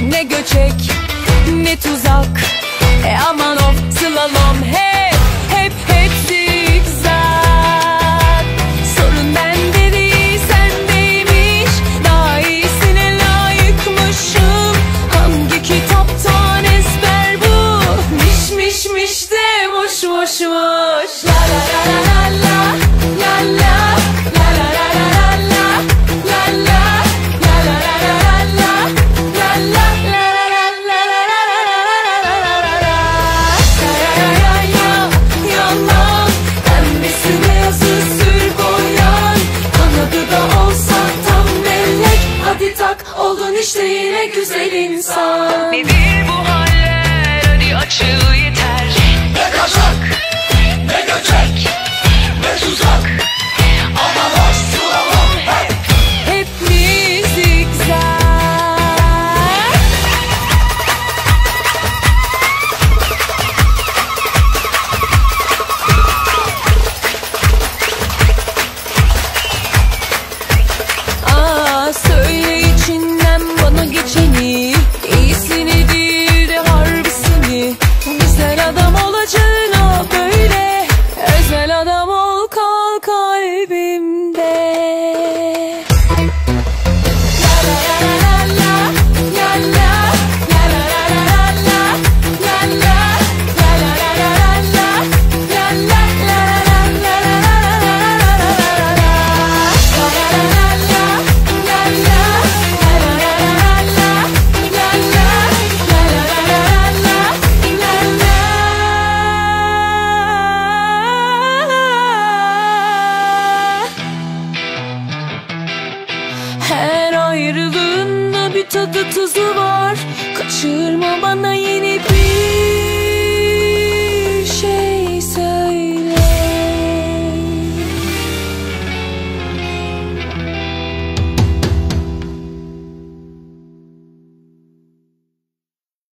ne göçek ne tuzak. E aman of slalom hep hep hep zigzag Sorun bende değil sendeymiş. Daha iyisine layıkmışım. Hangi kitaptan ezber bu? Miş miş miş de boş boş boş. La la la la işte yine güzel insan adam ol kal kalbimde. tadı tuzu var. Kaçırma bana yeni bir